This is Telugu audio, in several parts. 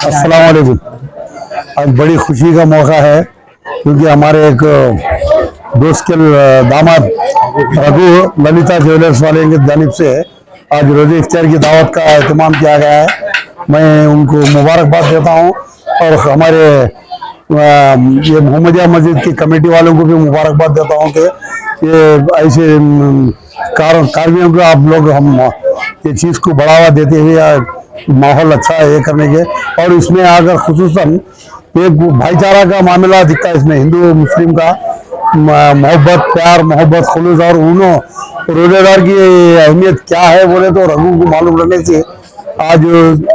अस्सलाम वालेकुम। आज बड़ी खुशी का मौका है, क्योंकि हमारे एक दोस्त के दामाद रघु ललिता ज्वेलर्स वाले की जानिब से आज रोज़े इफ्तार की दावत का अहतमाम किया गया है। मैं उनको मुबारकबाद देता हूँ और हमारे ये मोहम्मदिया मस्जिद की कमेटी वालों को भी मुबारकबाद देता हूँ कि ये ऐसे कार्यों को आप लोग हम, ये चीज़ को बढ़ावा देते हुए माहौल अच्छा है ये करने के। और इसमें अगर खसूसन एक भाईचारा का मामला दिखता है इसमें, हिंदू मुस्लिम का। मोहब्बत, प्यार, मोहब्बत, खुलूस और उन्हों रोजेदार की अहमियत क्या है बोले तो रघु को मालूम रहने से आज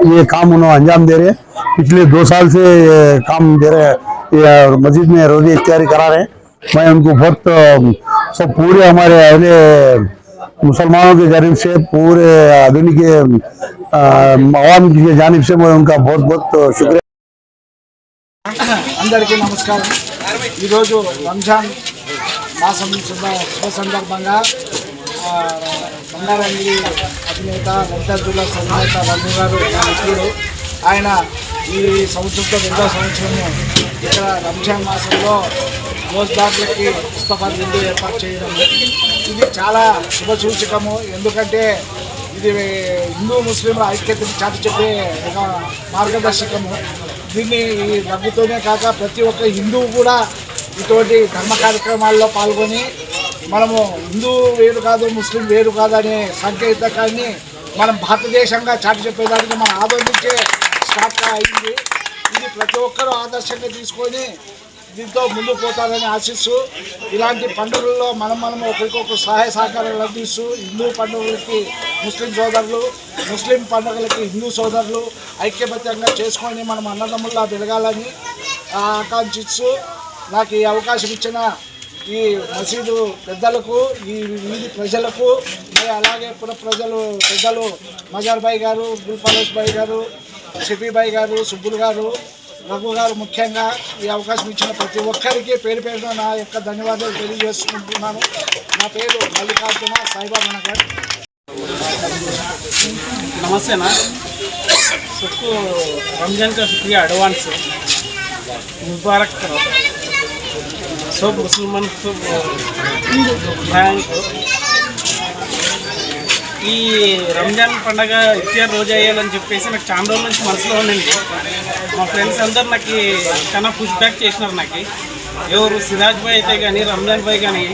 ये काम उन्होंने अंजाम दे रहे हैं। पिछले दो साल से काम दे रहे हैं। मस्जिद में रोज़े इख्तियारी करा रहे हैं। मैं उनको बहुत सब पूरे हमारे अहले मुसलमानों की जानब से पूरे आधुनिक अ, अवाम की जानब से मैं उनका बहुत बहुत शुक्रिया అందరికీ నమస్కారం ఈరోజు రంజాన్ మాసం శుభ శుభ సందర్భంగా ఆ, బంగారంగిరి అధినేత లలితాదుల్లా అధినేత రఘు గారు నా మిత్రుడు ఆయన ఈ సంవత్సరంతో రెండో సంవత్సరము ఇక్కడ రంజాన్ మాసంలో రోజుదారులకి పుస్తకాలు విందు ఏర్పాటు చేయడం ఇది చాలా శుభసూచకము. ఎందుకంటే ఇది హిందూ ముస్లింల ఐక్యతను చాటి చెప్పే ఒక మార్గదర్శకము. దీన్ని ఈ రఘుతోనే కాక ప్రతి ఒక్క హిందువు కూడా ఇటువంటి ధర్మ కార్యక్రమాల్లో పాల్గొని మనము హిందూ వేరు కాదు ముస్లిం వేరు కాదు అనే సంకేతకాన్ని మనం భారతదేశంగా చాటి చెప్పేదానికి మనం ఆదరించే స్టార్ట్ అయింది. ఇది ప్రతి ఒక్కరూ ఆదర్శంగా తీసుకొని దీంతో ముందు పోతారని ఆశిస్తూ ఇలాంటి పండుగల్లో మనం మనం ఒకరికొకరు సహాయ సహకారాలు అందిస్తూ హిందూ పండుగలకి ముస్లిం సోదరులు ముస్లిం పండుగలకి హిందూ సోదరులు ఐక్యబద్ధంగా చేసుకొని మనం అన్నదమ్ముల్లా వెలగాలని ఆకాంక్షిస్తూ నాకు ఈ అవకాశం ఇచ్చిన ఈ మసీదు పెద్దలకు ఈ వీధి ప్రజలకు అలాగే పుర ప్రజలు పెద్దలు మజార్ భాయ్ గారు గుల్పాలేష్ భాయ్ గారు షఫీ భాయ్ గారు సుబ్బుల్ గారు రఘు గారు ముఖ్యంగా ఈ అవకాశం ఇచ్చిన ప్రతి ఒక్కరికి పేరు పేరున నా యొక్క ధన్యవాదాలు తెలియజేసుకుంటున్నాను నా పేరు మల్లికార్జున సాయిబాబా నగర్ नमस्ते ना सबको रमजान का शुक्रिया एडवांस मुबारक करो सब मुसलमान सब भाई को ఈ రంజాన్ పండగ ఇఫ్తార్ రోజు అయ్యాలని చెప్పేసి నాకు చాలా రోజుల నుంచి మనసులో ఉండింది. మా ఫ్రెండ్స్ అందరు నాకు చాలా పుష్ బ్యాక్ చేసినారు నాకు. ఎవరు సిరాజ్ భాయ్ అయితే కానీ రంజాన్ భాయ్ కానీ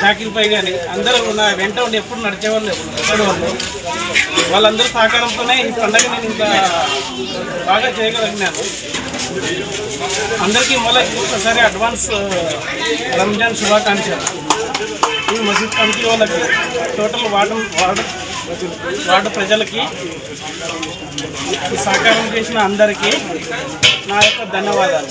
షాకిల్ భాయ్ కానీ అందరూ నా వెంట ఉండి ఎప్పుడు నడిచేవాళ్ళు వాళ్ళు వాళ్ళందరూ సహకారంతోనే ఈ పండగ నేను ఇంత బాగా చేయగలిగినాను. అందరికీ మళ్ళీ ఒకసారి అడ్వాన్స్ రంజాన్ శుభాకాంక్షలు. ఈ మసీద్ కమిటీ వాళ్ళకి టోటల్ వార్డు వార్డు వార్డు ప్రజలకి సహకారం చేసిన అందరికీ నా యొక్క ధన్యవాదాలు.